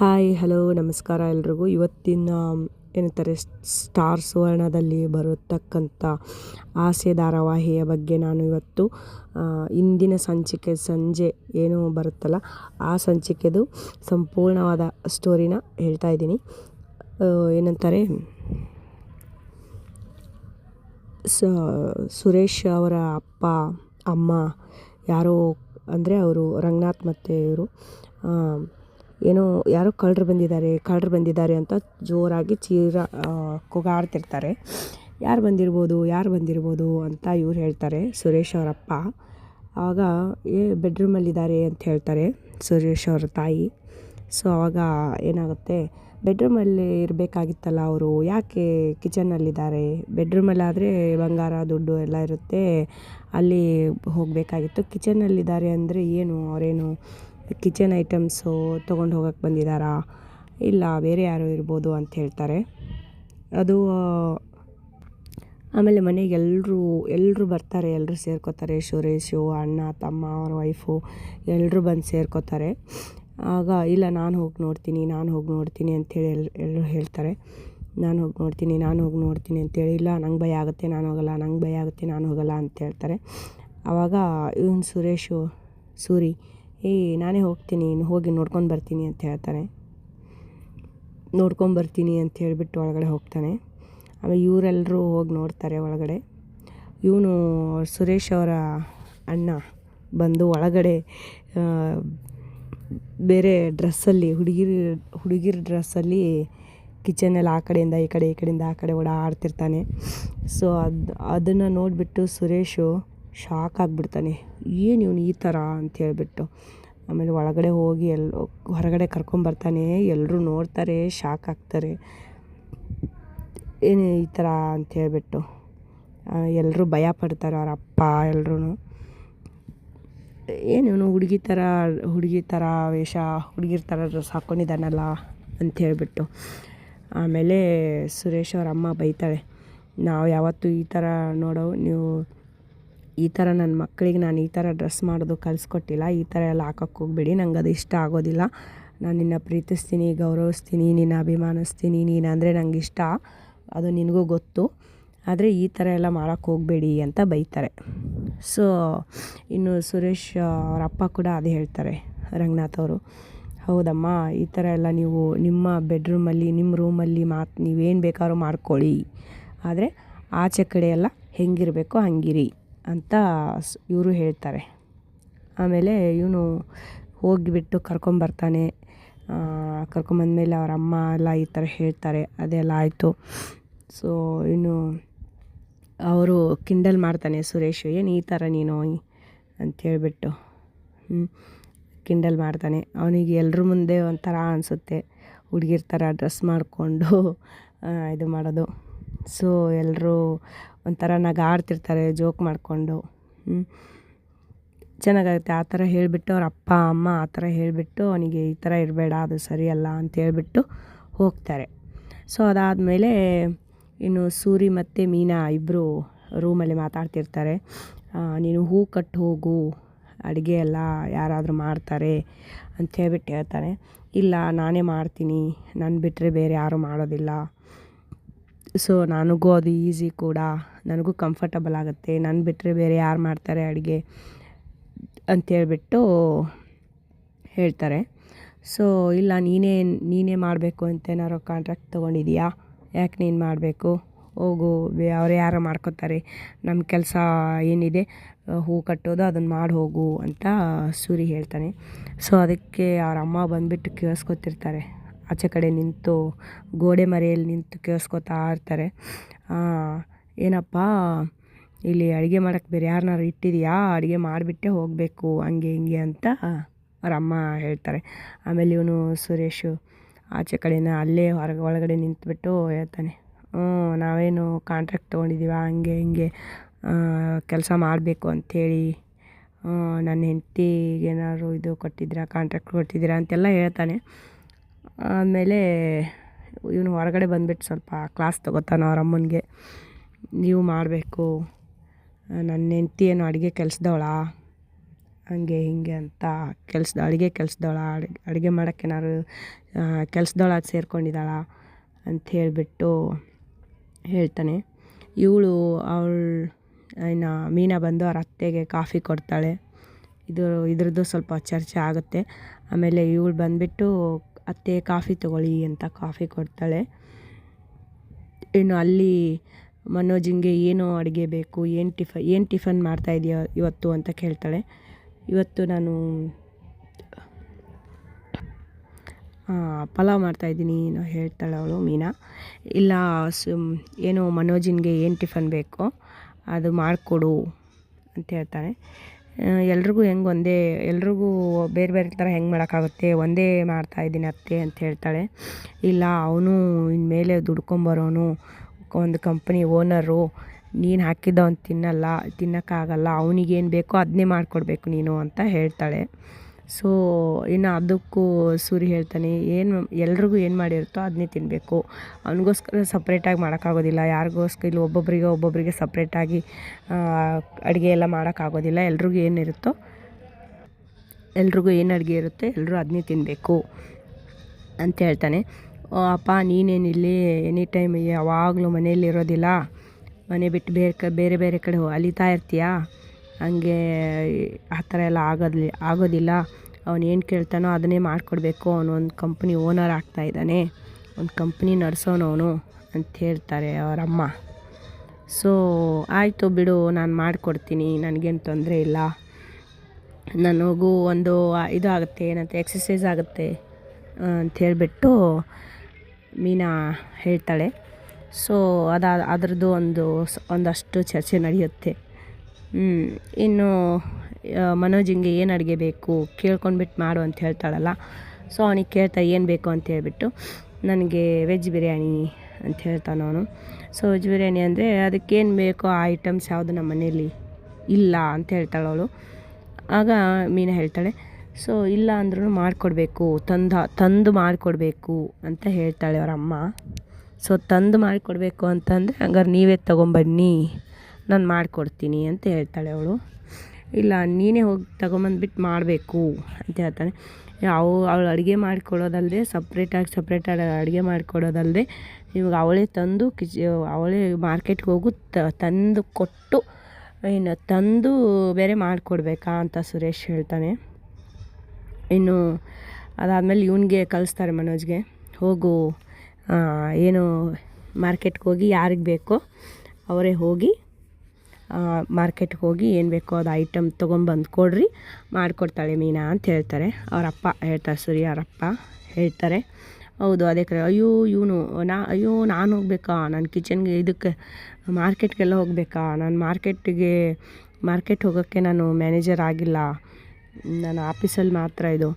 Hi, hello, ನಮಸ್ಕಾರ ಎಲ್ರಿಗೂ. ಇವತ್ತಿನ ಏನಂತಾರೆ ಸ್ಟಾರ್ ಸುವರ್ಣದಲ್ಲಿ ಬರತಕ್ಕಂಥ ಆಸೆ ಧಾರಾವಾಹಿಯ ಬಗ್ಗೆ ನಾನು ಇವತ್ತು ಇಂದಿನ ಸಂಚಿಕೆ, ಸಂಜೆ ಏನು ಬರುತ್ತಲ್ಲ, ಆ ಸಂಚಿಕೆದು ಸಂಪೂರ್ಣವಾದ ಸ್ಟೋರಿನ ಹೇಳ್ತಾ ಇದ್ದೀನಿ. ಏನಂತಾರೆ ಸುರೇಶ್ ಅವರ ಅಪ್ಪ, ಅಮ್ಮ ಯಾರೋ, ಅಂದರೆ ಅವರು ರಂಗನಾಥ್ ಮತ್ತು ಇವರು ಏನೋ ಯಾರೋ ಕಳ್ಳರು ಬಂದಿದ್ದಾರೆ ಕಳ್ಳರು ಬಂದಿದ್ದಾರೆ ಅಂತ ಜೋರಾಗಿ ಚೀರ ಕೂಗಾಡ್ತಿರ್ತಾರೆ. ಯಾರು ಬಂದಿರ್ಬೋದು ಯಾರು ಬಂದಿರ್ಬೋದು ಅಂತ ಇವ್ರು ಹೇಳ್ತಾರೆ, ಸುರೇಶ್ ಅವರಪ್ಪ. ಆವಾಗ ಏ ಬೆಡ್ರೂಮಲ್ಲಿದ್ದಾರೆ ಅಂತ ಹೇಳ್ತಾರೆ ಸುರೇಶ್ ಅವರ ತಾಯಿ. ಸೊ ಆವಾಗ ಏನಾಗುತ್ತೆ ಬೆಡ್ರೂಮಲ್ಲಿ ಇರಬೇಕಾಗಿತ್ತಲ್ಲ ಅವರು, ಯಾಕೆ ಕಿಚನ್ನಲ್ಲಿದ್ದಾರೆ ಬೆಡ್ರೂಮಲ್ಲಾದರೆ ಬಂಗಾರ, ದುಡ್ಡು ಎಲ್ಲ ಇರುತ್ತೆ. ಅಲ್ಲಿ ಹೋಗಬೇಕಾಗಿತ್ತು. ಕಿಚನ್ನಲ್ಲಿದ್ದಾರೆ ಅಂದರೆ ಏನು, ಅವರೇನು ಕಿಚನ್ ಐಟಮ್ಸು ತೊಗೊಂಡು ಹೋಗಕ್ಕೆ ಬಂದಿದ್ದಾರಾ? ಇಲ್ಲ, ಬೇರೆ ಯಾರೋ ಇರ್ಬೋದು ಅಂತ ಹೇಳ್ತಾರೆ. ಅದು ಆಮೇಲೆ ಮನೆಗೆ ಎಲ್ಲರೂ ಎಲ್ಲರೂ ಬರ್ತಾರೆ ಎಲ್ಲರೂ ಸೇರ್ಕೋತಾರೆ. ಸುರೇಶು, ಅಣ್ಣ, ತಮ್ಮ, ಅವ್ರ ವೈಫು ಎಲ್ಲರೂ ಬಂದು ಸೇರ್ಕೋತಾರೆ. ಆಗ, ಇಲ್ಲ, ನಾನು ಹೋಗಿ ನೋಡ್ತೀನಿ, ನಾನು ಹೋಗಿ ನೋಡ್ತೀನಿ ಅಂಥೇಳಿ ಎಲ್ ಎಲ್ಲರೂ ಹೇಳ್ತಾರೆ. ನಾನು ಹೋಗಿ ನೋಡ್ತೀನಿ, ನಾನು ಹೋಗಿ ನೋಡ್ತೀನಿ ಅಂತೇಳಿ ಇಲ್ಲ, ನಂಗೆ ಭಯ ಆಗುತ್ತೆ, ನಾನು ಹೋಗಲ್ಲ, ನಂಗೆ ಭಯ ಆಗುತ್ತೆ, ನಾನು ಹೋಗಲ್ಲ ಅಂತ ಹೇಳ್ತಾರೆ. ಆವಾಗ, ಇವನು ಸುರೇಶು, ಸೂರಿ ಏಯ್, ನಾನೇ ಹೋಗ್ತೀನಿ ಹೋಗಿ ನೋಡ್ಕೊಂಡು ಬರ್ತೀನಿ ಅಂತ ಹೇಳ್ತಾನೆ. ನೋಡ್ಕೊಂಬರ್ತೀನಿ ಅಂತ ಹೇಳಿಬಿಟ್ಟು ಒಳಗಡೆ ಹೋಗ್ತಾನೆ. ಆಮೇಲೆ ಇವರೆಲ್ಲರೂ ಹೋಗಿ ನೋಡ್ತಾರೆ ಒಳಗಡೆ. ಇವನು ಸುರೇಶ್ ಅವರ ಅಣ್ಣ ಬಂದು ಒಳಗಡೆ ಬೇರೆ ಡ್ರೆಸ್ಸಲ್ಲಿ, ಹುಡುಗಿರ ಹುಡುಗಿರ ಡ್ರೆಸ್ಸಲ್ಲಿ ಕಿಚನಲ್ಲಿ ಆ ಕಡೆಯಿಂದ, ಈ ಕಡೆ, ಈ ಕಡೆಯಿಂದ ಆ ಕಡೆ ಓಡಾಡ್ತಿರ್ತಾನೆ. ಸೊ ಅದು, ಅದನ್ನು ನೋಡಿಬಿಟ್ಟು ಸುರೇಶು ಶಾಕ್ ಆಗಿಬಿಡ್ತಾನೆ. ಏನು ಇವನು ಈ ಥರ ಅಂತ ಹೇಳ್ಬಿಟ್ಟು. ಆಮೇಲೆ ಒಳಗಡೆ ಹೋಗಿ ಎಲ್ಲ ಹೊರಗಡೆ ಕರ್ಕೊಂಬರ್ತಾನೆ ಎಲ್ಲರೂ ನೋಡ್ತಾರೆ, ಶಾಕ್ ಆಗ್ತಾರೆ. ಏನು ಈ ಥರ ಅಂತ ಹೇಳ್ಬಿಟ್ಟು. ಎಲ್ಲರೂ ಭಯ ಪಡ್ತಾರೆ ಅವ್ರ ಅಪ್ಪ ಎಲ್ಲರೂ ಏನು ಇವನು ಹುಡುಗಿ ಥರ ಹುಡುಗಿ ಥರ ವೇಷ, ಹುಡುಗಿರ ಥರ ಡ್ರೆಸ್ ಹಾಕ್ಕೊಂಡಿದ್ದಾನಲ್ಲ ಅಂತ ಹೇಳ್ಬಿಟ್ಟು. ಆಮೇಲೆ ಸುರೇಶ್ ಅವ್ರ ಅಮ್ಮ ಬೈತಾಳೆ, ನಾವು ಯಾವತ್ತೂ ಈ ಥರ ನೋಡೋ, ನೀವು ಈ ಥರ ನನ್ನ ಮಕ್ಕಳಿಗೆ ನಾನು ಈ ಥರ ಡ್ರೆಸ್ ಮಾಡೋದು ಕಲಿಸ್ಕೊಟ್ಟಿಲ್ಲ, ಈ ಥರ ಎಲ್ಲ ಹಾಕಕ್ಕೆ ಹೋಗ್ಬೇಡಿ, ನಂಗೆ ಅದು ಇಷ್ಟ ಆಗೋದಿಲ್ಲ. ನಾನು ನಿನ್ನ ಪ್ರೀತಿಸ್ತೀನಿ, ಗೌರವಿಸ್ತೀನಿ, ನಿನ್ನ ಅಭಿಮಾನಿಸ್ತೀನಿ, ನೀನು ಅಂದರೆ ನಂಗೆ ಇಷ್ಟ, ಅದು ನಿನಗೂ ಗೊತ್ತು. ಆದರೆ ಈ ಥರ ಎಲ್ಲ ಮಾಡೋಕ್ಕೆ ಹೋಗಬೇಡಿ ಅಂತ ಬೈತಾರೆ. ಸೊ ಇನ್ನು ಸುರೇಶ್ ಅವರ ಅಪ್ಪ ಕೂಡ ಅದೇ ಹೇಳ್ತಾರೆ, ರಂಗನಾಥ್ ಅವರು. ಹೌದಮ್ಮ, ಈ ಥರ ಎಲ್ಲ ನೀವು ನಿಮ್ಮ ಬೆಡ್ರೂಮಲ್ಲಿ, ನಿಮ್ಮ ರೂಮಲ್ಲಿ ಮಾತು, ನೀವೇನು ಬೇಕಾದ್ರೂ ಮಾಡ್ಕೊಳ್ಳಿ. ಆದರೆ ಆಚೆ ಕಡೆ ಎಲ್ಲ ಹೆಂಗಿರಬೇಕೋ ಹಂಗಿರಿ. ಅಂತ ಇವರು ಹೇಳ್ತಾರೆ. ಆಮೇಲೆ ಇವನು ಹೋಗಿಬಿಟ್ಟು ಕರ್ಕೊಂಬರ್ತಾನೆ ಕರ್ಕೊಂಬಂದಮೇಲೆ ಅವ್ರ ಅಮ್ಮ ಎಲ್ಲ ಈ ಥರ ಹೇಳ್ತಾರೆ. ಅದೆಲ್ಲ ಆಯಿತು. ಸೊ, ಇನ್ನು ಅವರು ಕಿಂಡಲ್ ಮಾಡ್ತಾನೆ ಸುರೇಶ್, ಏನು ಈ ಥರ ನೀನು? ಅಂಥೇಳ್ಬಿಟ್ಟು ಕಿಂಡಲ್ ಮಾಡ್ತಾನೆ. ಅವನಿಗೆ ಎಲ್ಲರ ಮುಂದೆ ಒಂಥರ ಅನಿಸುತ್ತೆ. ಹುಡುಗಿರ್ತಾರೆ ಡ್ರೆಸ್ ಮಾಡಿಕೊಂಡು ಇದು ಮಾಡೋದು. ಸೊ ಎಲ್ಲರೂ ಒಂಥರ ನಗಾಡ್ತಿರ್ತಾರೆ ಜೋಕ್ ಮಾಡಿಕೊಂಡು. ಚೆನ್ನಾಗಾಗುತ್ತೆ. ಆ ಥರ ಹೇಳಿಬಿಟ್ಟು ಅವ್ರ ಅಪ್ಪ, ಅಮ್ಮ ಆ ಥರ ಹೇಳಿಬಿಟ್ಟು ಅವನಿಗೆ ಈ ಥರ ಇರಬೇಡ, ಅದು ಸರಿಯಲ್ಲ ಅಂತ ಹೇಳಿಬಿಟ್ಟು ಹೋಗ್ತಾರೆ. ಸೊ ಅದಾದಮೇಲೆ ಇನ್ನು ಸೂರಿ ಮತ್ತು ಮೀನಾ ಇಬ್ಬರು ರೂಮಲ್ಲಿ ಮಾತಾಡ್ತಿರ್ತಾರೆ. ನೀನು ಹೂ ಕಟ್ಟು ಹೋಗು, ಅಡುಗೆ ಎಲ್ಲ ಯಾರಾದರೂ ಮಾಡ್ತಾರೆ ಅಂತ ಹೇಳ್ಬಿಟ್ಟು ಹೇಳ್ತಾನೆ. ಇಲ್ಲ, ನಾನೇ ಮಾಡ್ತೀನಿ. ನನ್ನ ಬಿಟ್ಟರೆ ಬೇರೆ ಯಾರೂ ಮಾಡೋದಿಲ್ಲ. ಸೊ ನನಗೂ ಅದು ಈಸಿ ಕೂಡ. ನನಗೂ ಕಂಫರ್ಟಬಲ್ ಆಗುತ್ತೆ. ನಾನು ಬಿಟ್ಟರೆ ಬೇರೆ ಯಾರು ಮಾಡ್ತಾರೆ ಅಡುಗೆ ಅಂತೇಳ್ಬಿಟ್ಟು ಹೇಳ್ತಾರೆ. ಸೊ ಇಲ್ಲ, ನೀನೇ ನೀನೇ ಮಾಡಬೇಕು ಅಂತ ಏನಾರು ಕಾಂಟ್ರಾಕ್ಟ್ ತೊಗೊಂಡಿದೀಯಾ? ಯಾಕೆ ನೀನು ಮಾಡಬೇಕು? ಹೋಗು ಅವ್ರು ಯಾರೋ ಮಾಡ್ಕೋತಾರೆ. ನಮ್ಮ ಕೆಲಸ ಏನಿದೆ, ಹೂ ಕಟ್ಟೋದು ಅದನ್ನು ಮಾಡಿ ಹೋಗು ಅಂತ ಸೂರಿ ಹೇಳ್ತಾನೆ. ಸೊ ಅದಕ್ಕೆ ಅವ್ರ ಅಮ್ಮ ಬಂದುಬಿಟ್ಟು ಕೇಳಿಸ್ಕೊತಿರ್ತಾರೆ. ಆಚೆ ಕಡೆ ನಿಂತು ಗೋಡೆ ಮರೆಯಲ್ಲಿ ನಿಂತು ಕೇಳಿಸ್ಕೊತಾ ಇರ್ತಾರೆ. ಏನಪ್ಪ, ಇಲ್ಲಿ ಅಡುಗೆ ಮಾಡೋಕ್ಕೆ ಬೇರೆ ಯಾರನ್ನಾರು ಇಟ್ಟಿದೆಯಾ? ಅಡುಗೆ ಮಾಡಿಬಿಟ್ಟೆ ಹೋಗಬೇಕು, ಹಂಗೆ ಹಿಂಗೆ ಅಂತ ಅವ್ರ ಅಮ್ಮ ಹೇಳ್ತಾರೆ. ಆಮೇಲೆ ಇವನು ಸುರೇಶು ಆಚೆ ಕಡೆನ ಅಲ್ಲೇ ಹೊರಗೆ ಒಳಗಡೆ ನಿಂತುಬಿಟ್ಟು ಹೇಳ್ತಾನೆ, ಹ್ಞೂ, ನಾವೇನು ಕಾಂಟ್ರಾಕ್ಟ್ ತೊಗೊಂಡಿದ್ದೀವ? ಹಂಗೆ ಹಿಂಗೆ ಕೆಲಸ ಮಾಡಬೇಕು ಅಂಥೇಳಿ ನನ್ನ ಹೆಂಡತಿಗೇನಾದ್ರು ಇದು ಕೊಟ್ಟಿದ್ದೀರಾ ಕಾಂಟ್ರಾಕ್ಟ್ ಕೊಟ್ಟಿದ್ದೀರಾ ಅಂತೆಲ್ಲ ಹೇಳ್ತಾನೆ. ಆಮೇಲೆ ಇವನು ಹೊರಗಡೆ ಬಂದ್ಬಿಟ್ಟು ಸ್ವಲ್ಪ ಕ್ಲಾಸ್ ತೊಗೋತಾನೆ ಅವ್ರ ಅಮ್ಮನಿಗೆ. ನೀವು ಮಾಡಬೇಕು. ನನ್ನ ಹೆಂಡ್ತಿ ಏನು ಅಡುಗೆ ಕೆಲ್ಸದವಳಾ. ಹಂಗೆ ಹಿಂಗೆ ಅಂತ ಕೆಲ್ಸದ ಅಡುಗೆ ಕೆಲ್ಸದವಳ. ಅಡುಗೆ ಅಡುಗೆ ಮಾಡೋಕ್ಕೆ ಏನಾದ್ರು ಅದು ಸೇರ್ಕೊಂಡಿದ್ದಾಳ ಅಂತ ಹೇಳಿಬಿಟ್ಟು ಹೇಳ್ತಾನೆ. ಇವಳು ಅವಳು, ಇನ್ನು ಮೀನಾ ಬಂದು ಅವ್ರ ಅತ್ತೆಗೆ ಕಾಫಿ ಕೊಡ್ತಾಳೆ. ಇದು, ಇದ್ರದ್ದು ಸ್ವಲ್ಪ ಚರ್ಚೆ ಆಗುತ್ತೆ. ಆಮೇಲೆ ಇವಳು ಬಂದುಬಿಟ್ಟು ಅತ್ತೆ ಕಾಫಿ ತಗೊಳ್ಳಿ ಅಂತ ಕಾಫಿ ಕೊಡ್ತಾಳೆ. ಇನ್ನು ಅಲ್ಲಿ ಮನೋಜಿಂಗೆ ಏನು ಅಡುಗೆ ಬೇಕು, ಏನು ಟಿಫ, ಏನು ಟಿಫನ್ ಮಾಡ್ತಾಯಿದ್ದೀಯ ಇವತ್ತು ಅಂತ ಕೇಳ್ತಾಳೆ. ಇವತ್ತು ನಾನು ಪಲಾವ್ ಮಾಡ್ತಾಯಿದ್ದೀನಿ ಹೇಳ್ತಾಳೆ ಅವಳು ಮೀನಾ. ಇಲ್ಲ, ಸುಮ್, ಏನು ಮನೋಜಿನ್ಗೆ ಏನು ಟಿಫನ್ ಬೇಕೋ ಅದು ಮಾಡಿಕೊಡು ಅಂತ ಹೇಳ್ತಾಳೆ. ಎಲ್ರಿಗೂ ಹೆಂಗೆ ಒಂದೇ, ಎಲ್ರಿಗೂ ಬೇರೆ ಬೇರೆ ಥರ ಹೆಂಗೆ ಮಾಡೋಕ್ಕಾಗುತ್ತೆ, ಒಂದೇ ಮಾಡ್ತಾ ಇದ್ದೀನಿ ಅತ್ತೆ ಅಂತ ಹೇಳ್ತಾಳೆ. ಇಲ್ಲ, ಅವನು ಇನ್ಮೇಲೆ ದುಡ್ಕೊಂಬರೋನು ಒಂದು ಕಂಪ್ನಿ ಓನರು, ನೀನು ಹಾಕಿದ್ದು ಅವ್ನು ತಿನ್ನಲ್ಲ, ತಿನ್ನೋಕ್ಕಾಗಲ್ಲ, ಅವನಿಗೇನು ಬೇಕೋ ಅದನ್ನೇ ಮಾಡಿಕೊಡ್ಬೇಕು ನೀನು ಅಂತ ಹೇಳ್ತಾಳೆ. ಸೊ ಇನ್ನು ಅದಕ್ಕೂ ಸೂರಿ ಹೇಳ್ತಾನೆ, ಏನು ಎಲ್ರಿಗೂ ಏನು ಮಾಡಿರುತ್ತೋ ಅದನ್ನೇ ತಿನ್ನಬೇಕು ಅವನಿಗೋಸ್ಕರ ಸಪ್ರೇಟಾಗಿ ಮಾಡೋಕ್ಕಾಗೋದಿಲ್ಲ. ಯಾರಿಗೋಸ್ಕರ ಇಲ್ಲಿ ಒಬ್ಬೊಬ್ಬರಿಗೆ ಒಬ್ಬೊಬ್ಬರಿಗೆ ಸಪ್ರೇಟಾಗಿ ಅಡುಗೆ ಎಲ್ಲ ಮಾಡೋಕ್ಕಾಗೋದಿಲ್ಲ. ಎಲ್ರಿಗೂ ಏನಿರುತ್ತೋ ಎಲ್ರಿಗೂ ಏನು ಅಡುಗೆ ಇರುತ್ತೆ ಎಲ್ಲರೂ ಅದನ್ನೇ ತಿನ್ನಬೇಕು ಅಂತ ಹೇಳ್ತಾನೆ. ಅಪ್ಪ ನೀನೇನಿಲ್ಲಿ ಎನಿ ಟೈಮ್ ಯಾವಾಗಲೂ ಮನೆಯಲ್ಲಿರೋದಿಲ್ಲ? ಮನೆ ಬಿಟ್ಟು ಬೇರೆ ಕ, ಬೇರೆ ಬೇರೆ ಕಡೆ ಅಲಿತಾ ಇರ್ತೀಯಾ? ಹಂಗೆ ಆ ಥರ ಎಲ್ಲ ಆಗೋದಿಲ್ಲ ಆಗೋದಿಲ್ಲ. ಅವ್ನು ಏನು ಕೇಳ್ತಾನೋ ಅದನ್ನೇ ಮಾಡಿಕೊಡ್ಬೇಕು. ಅವನು ಒಂದು ಕಂಪ್ನಿ ಓನರ್ ಆಗ್ತಾ ಇದ್ದಾನೆ. ಒಂದು ಕಂಪ್ನಿ ನಡೆಸೋನವನು ಅಂತ ಹೇಳ್ತಾರೆ ಅವರಮ್ಮ ಸೊ ಆಯಿತು ಬಿಡು, ನಾನು ಮಾಡಿಕೊಡ್ತೀನಿ. ನನಗೇನು ತೊಂದರೆ ಇಲ್ಲ. ನನಗೂ ಒಂದು ಇದು ಆಗುತ್ತೆ, ಏನಂತ ಎಕ್ಸಸೈಸ್ ಆಗುತ್ತೆ ಅಂತ ಹೇಳಿಬಿಟ್ಟು ಮೀನಾ ಹೇಳ್ತಾಳೆ. ಸೊ ಅದಾದ ಅದರದ್ದು ಒಂದು, ಒಂದಷ್ಟು ಚರ್ಚೆ ನಡೆಯುತ್ತೆ. ಇನ್ನು ಮನೋಜಿಂಗೆ ಏನು ಅಡುಗೆ ಬೇಕು ಕೇಳ್ಕೊಂಡ್ಬಿಟ್ಟು ಮಾಡು ಅಂತ ಹೇಳ್ತಾಳಲ್ಲ. ಸೊ ಅವನಿಗೆ ಕೇಳ್ತಾ ಏನು ಬೇಕು ಅಂತ ಹೇಳ್ಬಿಟ್ಟು ನನಗೆ ವೆಜ್ ಬಿರಿಯಾನಿ ಅಂತ ಹೇಳ್ತಾನೆ ಅವನು. ಸೊ ವೆಜ್ ಬಿರಿಯಾನಿ ಅಂದರೆ ಅದಕ್ಕೇನು ಬೇಕೋ ಆ ಐಟಮ್ಸ್ ಯಾವುದು ನಮ್ಮ ಮನೇಲಿ ಇಲ್ಲ ಅಂತ ಹೇಳ್ತಾಳೆ ಅವಳು. ಆಗ ಮೀನಾ ಹೇಳ್ತಾಳೆ ಸೊ ಇಲ್ಲ ಅಂದ್ರೂ ಮಾಡಿಕೊಡ್ಬೇಕು, ತಂದ, ತಂದು ಮಾಡಿಕೊಡ್ಬೇಕು ಅಂತ ಹೇಳ್ತಾಳೆ ಅವರ ಅಮ್ಮ ಸೊ ತಂದು ಮಾಡಿಕೊಡ್ಬೇಕು ಅಂತಂದರೆ ಹಂಗಾರೆ ನೀವೇ ತೊಗೊಂಬನ್ನಿ ನಾನು ಮಾಡಿಕೊಡ್ತೀನಿ ಅಂತ ಹೇಳ್ತಾಳೆ ಅವಳು. ಇಲ್ಲ, ನೀನೇ ಹೋಗಿ ತಗೊಂಬಂದ್ಬಿಟ್ಟು ಮಾಡಬೇಕು ಅಂತ ಹೇಳ್ತಾನೆ. ಅವು, ಅವಳು ಅಡುಗೆ ಮಾಡಿಕೊಡೋದಲ್ಲದೆ ಸಪ್ರೇಟಾಗಿ ಸಪ್ರೇಟಾಗಿ ಅಡುಗೆ ಮಾಡಿಕೊಡೋದಲ್ಲದೆ ಇವಾಗ ಅವಳೇ ತಂದು ಕಿಚ್, ಅವಳೇ ಮಾರ್ಕೆಟ್ಗೆ ಹೋಗು ತಂದು ಕೊಟ್ಟು, ಇನ್ನು ತಂದು ಬೇರೆ ಮಾಡಿಕೊಡ್ಬೇಕಾ ಅಂತ ಸುರೇಶ್ ಹೇಳ್ತಾನೆ. ಇನ್ನು ಅದಾದಮೇಲೆ ಇವನಿಗೆ ಕಲಿಸ್ತಾರೆ ಮನೋಜ್ಗೆ, ಹೋಗು ಏನು ಮಾರ್ಕೆಟ್ಗೆ ಹೋಗಿ ಯಾರಿಗೆ ಬೇಕೋ ಅವರೇ ಹೋಗಿ ಮಾರ್ಕೆಟ್ಗೆ ಹೋಗಿ ಏನು ಬೇಕೋ ಅದು ಐಟಮ್ ತೊಗೊಂಬಂದು ಕೊಡ್ರಿ, ಮಾಡಿಕೊಡ್ತಾಳೆ ಮೀನಾ ಅಂತ ಹೇಳ್ತಾರೆ. ಅವರಪ್ಪ ಹೇಳ್ತಾರೆ ಸೂರ್ಯ ಅವರಪ್ಪ ಹೇಳ್ತಾರೆ. ಹೌದು, ಅದೇ ಕರೆ. ಅಯ್ಯೋ, ಇವನು, ನಾ, ಅಯ್ಯೋ, ನಾನು ಹೋಗ್ಬೇಕಾ? ನಾನು ಕಿಚನ್ಗೆ ಇದಕ್ಕೆ ಮಾರ್ಕೆಟ್ಗೆಲ್ಲ ಹೋಗಬೇಕಾ? ನಾನು ಮಾರ್ಕೆಟಿಗೆ, ಮಾರ್ಕೆಟ್ ಹೋಗೋಕ್ಕೆ ನಾನು ಮ್ಯಾನೇಜರ್ ಆಗಿಲ್ಲ. ನಾನು ಆಫೀಸಲ್ಲಿ ಮಾತ್ರ ಇದು.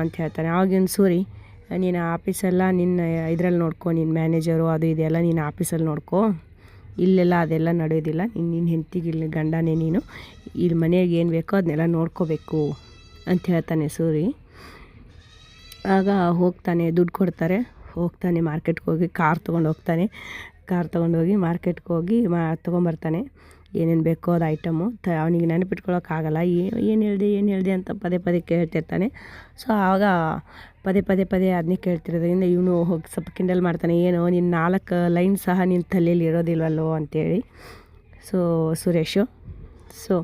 ಅಂತ ಹೇಳ್ತಾನೆ. ಆವಾಗಿನ ಸೂರಿ, ನೀನು ಆಫೀಸೆಲ್ಲ ನಿನ್ನ ಇದರಲ್ಲಿ ನೋಡ್ಕೊ ನಿನ್ನ ಮ್ಯಾನೇಜರು ಅದು ಇದೆಲ್ಲ ನೀನು ಆಫೀಸಲ್ಲಿ ನೋಡ್ಕೊ. ಇಲ್ಲೆಲ್ಲ ಅದೆಲ್ಲ ನಡೆಯೋದಿಲ್ಲ. ನಿನ್ನ ನೀನು ಹೆಂಡ್ತಿಗೆ ಇಲ್ಲಿ ಗಂಡನೇ ನೀನು. ಇಲ್ಲಿ ಮನೆಗೆ ಏನು ಬೇಕೋ ಅದನ್ನೆಲ್ಲ ನೋಡ್ಕೋಬೇಕು ಅಂತ ಹೇಳ್ತಾನೆ ಸೂರಿ. ಆಗ ಹೋಗ್ತಾನೆ, ದುಡ್ಡು ಕೊಡ್ತಾರೆ. ಹೋಗ್ತಾನೆ ಮಾರ್ಕೆಟ್ಗೆ ಹೋಗಿ, ಕಾರ್ ತೊಗೊಂಡು ಹೋಗ್ತಾನೆ. ಕಾರ್ ತೊಗೊಂಡೋಗಿ ಮಾರ್ಕೆಟ್ಗೆ ಹೋಗಿ ಮಾ, ತೊಗೊಂಬರ್ತಾನೆ. ಏನೇನು ಬೇಕೋ ಅದು ಐಟಮು ತ ಅವನಿಗೆ ನೆನಪಿಟ್ಕೊಳ್ಳೋಕ್ಕಾಗಲ್ಲ ಏನು ಹೇಳಿದೆ ಏನು ಹೇಳಿದೆ ಅಂತ ಪದೇ ಪದೇ ಕೇಳ್ತಿರ್ತಾನೆ. ಸೊ ಆವಾಗ ಪದೇ ಪದೇ ಪದೇ ಅದನ್ನೇ ಕೇಳ್ತಿರೋದ್ರಿಂದ ಇವನು ಹೋಗಿ ಸ್ವಲ್ಪ ಕಿಂಡಲ್ ಮಾಡ್ತಾನೆ. ಏನು ನಿನ್ನ ನಾಲ್ಕು ಲೈನ್ ಸಹ ನಿನ್ನ ತಲೆಯಲ್ಲಿ ಇರೋದಿಲ್ವಲ್ಲೋ ಅಂತೇಳಿ. ಸೊ ಸುರೇಶು. ಸೊ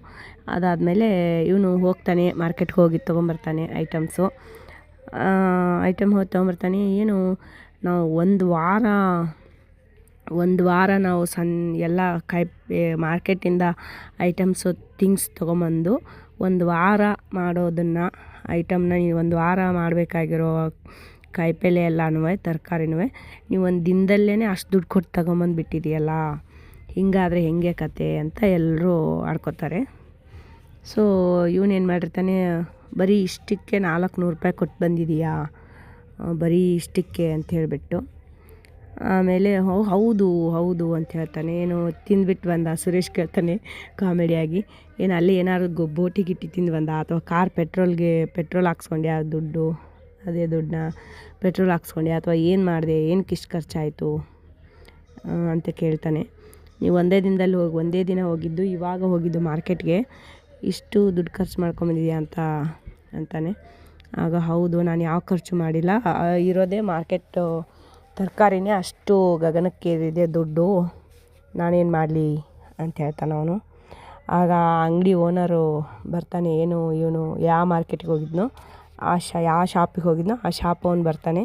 ಅದಾದಮೇಲೆ ಇವನು ಹೋಗ್ತಾನೆ ಮಾರ್ಕೆಟ್ಗೆ ಹೋಗಿ ತೊಗೊಂಬರ್ತಾನೆ ಐಟಮ್ಸು ಐಟಮ್ ಹೋಗಿ ತೊಗೊಂಬರ್ತಾನೆ. ಏನು, ನಾವು ಒಂದು ವಾರ ಒಂದು ವಾರ ನಾವು ಸಣ್ಣ ಎಲ್ಲ ಕಾಯಿ ಮಾರ್ಕೆಟಿಂದ ಐಟಮ್ಸು ಥಿಂಗ್ಸ್ ತೊಗೊಂಬಂದು ಒಂದು ವಾರ ಮಾಡೋದನ್ನು ಐಟಮ್ನ ನೀವು ಒಂದು ವಾರ ಮಾಡಬೇಕಾಗಿರೋ ಕಾಯಿಪಲ್ಲೆ ಎಲ್ಲನೂ ತರಕಾರಿನೂ ನೀವು ಒಂದು ದಿನದಲ್ಲೇ ಅಷ್ಟು ದುಡ್ಡು ಕೊಟ್ಟು ತಗೊಂಬಂದು ಬಿಟ್ಟಿದೆಯಲ್ಲ ಹಿಂಗಾದರೆ ಹೆಂಗೆ ಕತೆ ಅಂತ ಎಲ್ಲರೂ ಆಡ್ಕೋತಾರೆ. ಸೊ ಇವನೇನು ಮಾಡಿರ್ತಾನೆ, ಬರೀ ಇಷ್ಟಕ್ಕೆ ನಾಲ್ಕು ನೂರು ರೂಪಾಯಿ ಕೊಟ್ಟು ಬಂದಿದೆಯಾ ಬರೀ ಇಷ್ಟಕ್ಕೆ ಅಂತ ಹೇಳಿಬಿಟ್ಟು. ಆಮೇಲೆ ಹೌದು ಹೌದು ಅಂತ ಹೇಳ್ತಾನೆ. ಏನು ತಿಂದ್ಬಿಟ್ಟು ಬಂದ ಸುರೇಶ್ ಕೇಳ್ತಾನೆ ಕಾಮಿಡಿಯಾಗಿ. ಏನು ಅಲ್ಲಿ ಏನಾದ್ರು ಗೊ, ಬೋಟಿ ಗಿಟ್ಟಿ ತಿಂದು ಬಂದ? ಅಥವಾ ಕಾರ್ ಪೆಟ್ರೋಲ್ಗೆ ಪೆಟ್ರೋಲ್ ಹಾಕ್ಸ್ಕೊಂಡ್ಯಾ ದುಡ್ಡು? ಅದೇ ದುಡ್ಡನ್ನ ಪೆಟ್ರೋಲ್ ಹಾಕ್ಸ್ಕೊಂಡೆ ಅಥವಾ ಏನು ಮಾಡಿದೆ? ಏನಕ್ಕೆ ಇಷ್ಟು ಖರ್ಚಾಯಿತು? ಅಂತ ಕೇಳ್ತಾನೆ. ನೀವು ಒಂದೇ ದಿನದಲ್ಲಿ ಹೋಗಿ, ಒಂದೇ ದಿನ ಹೋಗಿದ್ದು, ಇವಾಗ ಹೋಗಿದ್ದು ಮಾರ್ಕೆಟ್ಗೆ. ಇಷ್ಟು ದುಡ್ಡು ಖರ್ಚು ಮಾಡ್ಕೊಂಬಂದಿದ್ಯಾ ಅಂತ ಅಂತಾನೆ. ಆಗ ಹೌದು, ನಾನು ಯಾವ ಖರ್ಚು ಮಾಡಿಲ್ಲ. ಇರೋದೇ ಮಾರ್ಕೆಟ್ಟು ತರಕಾರಿನೇ ಅಷ್ಟು ಗಗನಕ್ಕೇರಿದೆ ದುಡ್ಡು. ನಾನೇನು ಮಾಡಲಿ ಅಂತ ಹೇಳ್ತಾನೆ ಅವನು. ಆಗ ಅಂಗಡಿ ಓನರು ಬರ್ತಾನೆ, ಏನು ಇವನು ಯಾವ ಮಾರ್ಕೆಟಿಗೆ ಹೋಗಿದ್ನೋ, ಆ ಶಾ, ಯಾವ ಶಾಪಿಗೆ ಹೋಗಿದ್ನೋ, ಆ ಶಾಪ್ ಅವನು ಬರ್ತಾನೆ.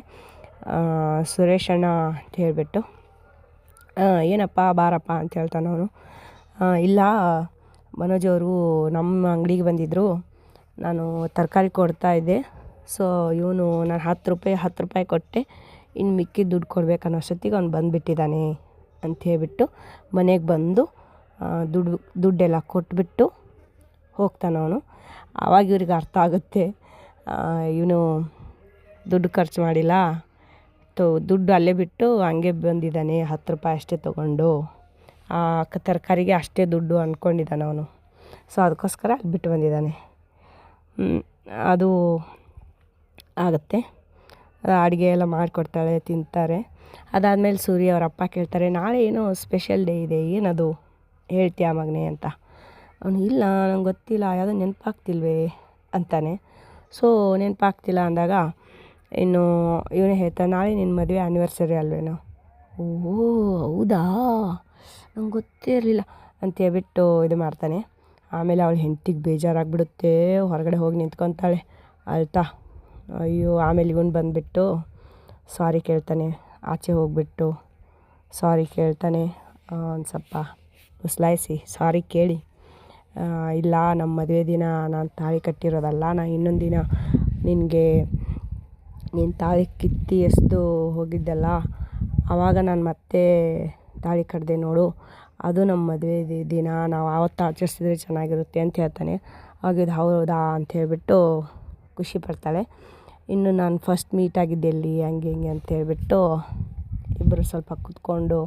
ಸುರೇಶ್ ಅಣ್ಣ ಅಂತ ಹೇಳಿಬಿಟ್ಟು ಏನಪ್ಪ ಬಾರಪ್ಪ? ಅಂತ ಹೇಳ್ತಾನೆ ಅವನು. ಇಲ್ಲ, ಮನೋಜ್ ಅವರು ನಮ್ಮ ಅಂಗಡಿಗೆ ಬಂದಿದ್ದರು ನಾನು ತರಕಾರಿ ಕೊಡ್ತಾಯಿದ್ದೆ ಸೊ ಇವನು ನಾನು ಹತ್ತು ರೂಪಾಯಿ ಹತ್ತು ರೂಪಾಯಿ ಕೊಟ್ಟೆ. ಇನ್ನು ಮಿಕ್ಕಿ ದುಡ್ಡು ಕೊಡ್ಬೇಕು ಅನ್ನೋ ಅಷ್ಟೊತ್ತಿಗೆ ಅವ್ನು ಬಂದುಬಿಟ್ಟಿದ್ದಾನೆ ಅಂತ ಹೇಳಿಬಿಟ್ಟು ಮನೆಗೆ ಬಂದು ದುಡ್ಡು, ದುಡ್ಡೆಲ್ಲ ಕೊಟ್ಬಿಟ್ಟು ಹೋಗ್ತಾನೆ ಅವನು. ಆವಾಗ ಇವ್ರಿಗೆ ಅರ್ಥ ಆಗುತ್ತೆ ಇವನು ದುಡ್ಡು ಖರ್ಚು ಮಾಡಿಲ್ಲ, ತೊ, ದುಡ್ಡು ಅಲ್ಲೇ ಬಿಟ್ಟು ಹಂಗೆ ಬಂದಿದ್ದಾನೆ, ಹತ್ತು ರೂಪಾಯಿ ಅಷ್ಟೇ ತೊಗೊಂಡು. ಆ ತರಕಾರಿಗೆ ಅಷ್ಟೇ ದುಡ್ಡು ಅಂದ್ಕೊಂಡಿದ್ದಾನೆ ಅವನು. ಸೊ, ಅದಕ್ಕೋಸ್ಕರ ಅಲ್ಲಿ ಬಿಟ್ಟು ಬಂದಿದ್ದಾನೆ. ಅದು ಆಗುತ್ತೆ. ಅಡುಗೆ ಎಲ್ಲ ಮಾಡಿಕೊಡ್ತಾಳೆ, ತಿಂತಾರೆ. ಅದಾದಮೇಲೆ ಸೂರ್ಯ ಅವ್ರ ಅಪ್ಪ ಕೇಳ್ತಾರೆ, ನಾಳೆ ಏನೋ ಸ್ಪೆಷಲ್ ಡೇ ಇದೆ, ಏನದು? ಹೇಳ್ತೀಯಾ ಮಗನೇ ಅಂತ? ಅವನು, ಇಲ್ಲ, ನಂಗೆ ಗೊತ್ತಿಲ್ಲ, ಯಾವುದೋ ನೆನಪಾಗ್ತಿಲ್ವೇ? ಅಂತಾನೆ. ಸೊ, ನೆನಪಾಗ್ತಿಲ್ಲ ಅಂದಾಗ, ಇನ್ನು ಇವನೇ ಹೇಳ್ತಾನೆ ನಾಳೆ ನಿನ್ನ ಮದುವೆ ಆ್ಯನಿವರ್ಸರಿ ಅಲ್ವೇನೋ? ಓ ಹೌದಾ? ನಂಗೆ ಗೊತ್ತೇ ಇರಲಿಲ್ಲ ಅಂತ ಹೇಳ್ಬಿಟ್ಟು ಇದು ಮಾಡ್ತಾನೆ. ಆಮೇಲೆ ಅವಳು ಹೆಂಡತಿಗೆ ಬೇಜಾರಾಗ್ಬಿಡುತ್ತೆ, ಹೊರಗಡೆ ಹೋಗಿ ನಿಂತ್ಕೊತಾಳೆ. ಅಳ್ತಾ. ಅಯ್ಯೋ, ಆಮೇಲೆ ಇವನು ಬಂದುಬಿಟ್ಟು, ಸಾರಿ ಕೇಳ್ತಾನೆ, ಆಚೆ ಹೋಗಿಬಿಟ್ಟು, ಸಾರಿ ಕೇಳ್ತಾನೆ ಒಂದು ಸ್ವಲ್ಪ ಉಸ್ಲಾಯಿಸಿ, ಸಾರಿ ಕೇಳಿ. ಇಲ್ಲ ನಮ್ಮ ಮದುವೆ ದಿನ ನಾನು ತಾಳಿ ಕಟ್ಟಿರೋದಲ್ಲ ನಾನು ಇನ್ನೊಂದು ದಿನ ನಿನಗೆ, ನೀನು ತಾಳಿ ಕಿತ್ತಿ ಎಸೆದು ಹೋಗಿದ್ದಲ್ಲ ಆವಾಗ ನಾನು ಮತ್ತೆ ತಾಳಿ ಕಟ್ಟಿದೆ ನೋಡು, ಅದು ನಮ್ಮ ಮದುವೆ ದಿನ, ನಾವು ಆವತ್ತು ಆಚರಿಸಿದ್ರೆ ಚೆನ್ನಾಗಿರುತ್ತೆ, ಅಂತ ಹೇಳ್ತಾನೆ. ಆಗಿದ್ದು ಹೌದಾ? ಅಂತ ಹೇಳಿಬಿಟ್ಟು ಖುಷಿ ಪಡ್ತಾಳೆ. ಇನ್ನು ನಾನು ಫಸ್ಟ್ ಮೀಟ್ ಆಗಿದ್ದೆ ಎಲ್ಲಿ ಹಂಗೆ ಹಿಂಗೆ ಅಂತ ಹೇಳ್ಬಿಟ್ಟು ಇಬ್ಬರು ಸ್ವಲ್ಪ ಕೂತ್ಕೊಂಡು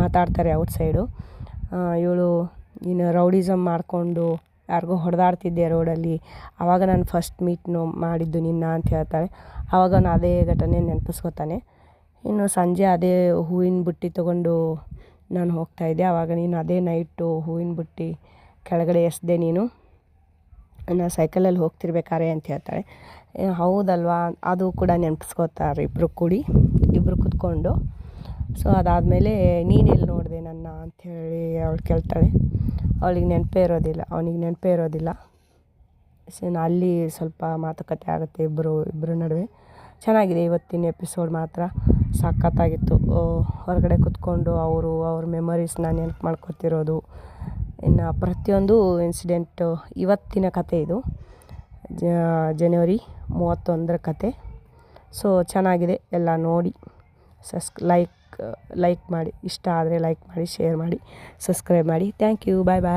ಮಾತಾಡ್ತಾರೆ ಔಟ್ ಸೈಡು ಇವಳು ಇನ್ನು ರೌಡಿಸಮ್ ಮಾಡಿಕೊಂಡು ಯಾರಿಗೋ ಹೊಡೆದಾಡ್ತಿದ್ದೆ ರೋಡಲ್ಲಿ ಆವಾಗ ನಾನು ಫಸ್ಟ್ ಮೀಟ್ನು ಮಾಡಿದ್ದು ನಿನ್ನ ಅಂತ ಹೇಳ್ತಾಳೆ ಆವಾಗ ನಾನು ಅದೇ ಘಟನೆ ನೆನಪಿಸ್ಕೊತಾನೆ. ಇನ್ನು ಸಂಜೆ ಅದೇ ಹೂವಿನ ಬುಟ್ಟಿ ತೊಗೊಂಡು ನಾನು ಹೋಗ್ತಾಯಿದ್ದೆ ಆವಾಗ ನೀನು ಅದೇ ನೈಟು ಹೂವಿನ ಬುಟ್ಟಿ ಕೆಳಗಡೆ ಎಸ್ದೆ ನೀನು. ನಾನು ಸೈಕಲಲ್ಲಿ ಹೋಗ್ತಿರ್ಬೇಕಾರೆ ಅಂತ ಹೇಳ್ತಾಳೆ ಹೌದಲ್ವಾ? ಅದು ಕೂಡ ನೆನ್ಪಿಸ್ಕೊತಾರೆ ಇಬ್ಬರು ಕೂಡಿ. ಇಬ್ಬರು ಕೂತ್ಕೊಂಡು. ಸೊ ಅದಾದಮೇಲೆ ನೀನೆಲ್ಲಿ ನೋಡಿದೆ ನನ್ನ ಅಂಥೇಳಿ ಅವಳು ಕೇಳ್ತಾಳೆ. ಅವಳಿಗೆ ನೆನಪೇ ಇರೋದಿಲ್ಲ, ಅವನಿಗೆ ನೆನಪೇ ಇರೋದಿಲ್ಲ. ಸೊ ಅಲ್ಲಿ ಸ್ವಲ್ಪ ಮಾತುಕತೆ ಆಗುತ್ತೆ ಇಬ್ಬರು ಇಬ್ಬರ ನಡುವೆ. ಚೆನ್ನಾಗಿದೆ ಇವತ್ತಿನ ಎಪಿಸೋಡ್ ಮಾತ್ರ. ಸಖತ್ತಾಗಿತ್ತು ಹೊರಗಡೆ ಕೂತ್ಕೊಂಡು ಅವರು, ಅವ್ರ ಮೆಮೊರೀಸ್ನ ನೆನಪು ಮಾಡ್ಕೊತಿರೋದು. ಇನ್ನು ಪ್ರತಿಯೊಂದು ಇನ್ಸಿಡೆಂಟು ಇವತ್ತಿನ ಕತೆ ಇದು. ಜನವರಿ ಮೂವತ್ತೊಂದರ ಕತೆ. ಸೊ ಚೆನ್ನಾಗಿದೆ. ಎಲ್ಲ ನೋಡಿ. ಸಸ್ ಲೈಕ್ ಲೈಕ್ ಮಾಡಿ. ಇಷ್ಟ ಆದರೆ ಲೈಕ್ ಮಾಡಿ ಶೇರ್ ಮಾಡಿ ಸಬ್ಸ್ಕ್ರೈಬ್ ಮಾಡಿ. Thank you bye bye